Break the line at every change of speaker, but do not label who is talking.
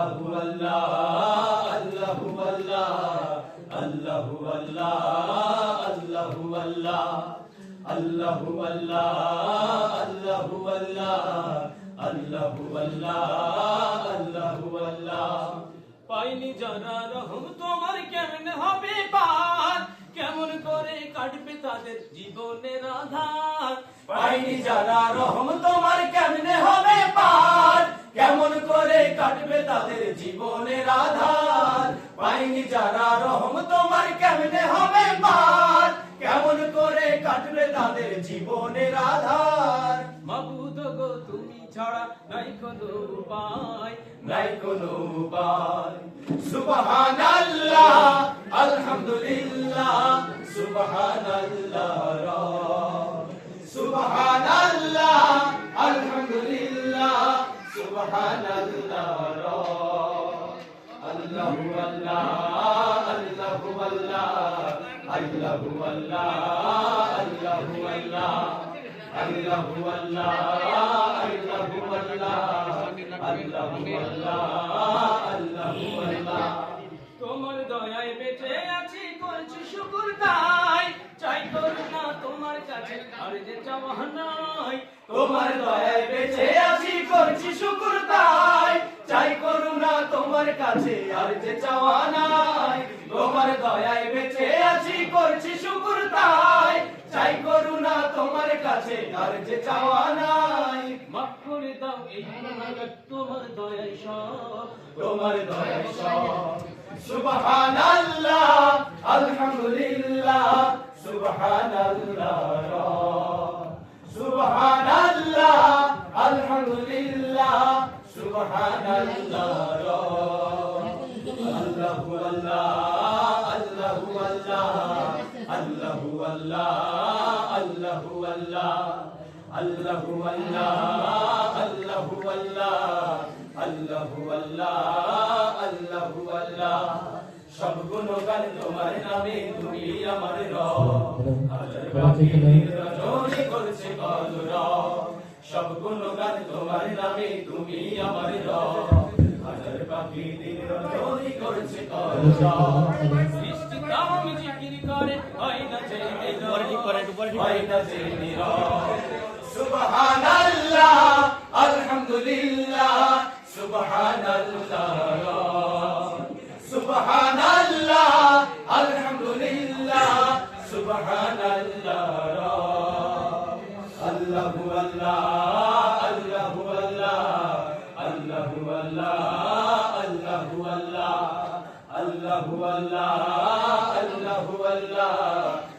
আল্লাহু আল্লাহ আল্লাহু আল্লাহ, আল্লাহু
পাইনি যারা রহম তোমার কেমন হবে পার? কেমন করে কাটবে তাদের জীবনের আধার?
পাইনি যারা রহম তোমার কাটবে তাদের জীবনের আধার। পাইনি যারা রহম তোমার কেমনে হবে পার? কেমন করে কাটবে তাদের জীবনের আধার?
মাবুদ গো তুমি ছাড়া নাই কোনো উপায়
নাই কোনো উপায়। সুবহানাল্লাহ আলহামদুলিল্লাহ সুবহানাল্লাহ সুবহানাল্লাহ আলহামদুলিল্লাহ।
তোমার দয়ায় বেঁচে আছি করছি শুকুর তাই। চাই করুণা তোমার কাছে, আর যে চাওয়া নাই
যে চাওয়া নাই। তোমার দয়ায় বেঁচে আছি করছি শুকুর তাই। চাই করুণা তোমার কাছে আর যে চাওয়া নাই।
মাফ করে দাও এই তোমার দয়ায় সব।
তোমার দয়ায় সব। সুবহানাল্লাহ আলহামদুলিল্লাহ সুবহানাল্লাহ আল্লাহু আল্লাহ আল্লাহু আল্লাহ আল্লাহু আল্লাহ আল্লাহু আল্লাহ আল্লাহু আল্লাহ। সব গুণগান তোমার নামে তুমি আমার রব। হাজার পাখি রজনী করছে কলরব সব গুণগান তোমার নামে তুমি আমার রব। হাজার পাখি দিন রজনী করছে
সৃষ্টি না যে নীরব।
সুবহানাল্লাহ আলহামদুলিল্লাহ। সুবহানাল্লাহ সুবহানাল্লাহ আলহামদুলিল্লাহ। সুবহানাল্লাহ আল্লাহু আল্লাহ আল্লাহু আল্লাহ আল্লাহু আল্লাহ আল্লাহু আল্লাহ আল্লাহু আল্লাহ আল্লাহু।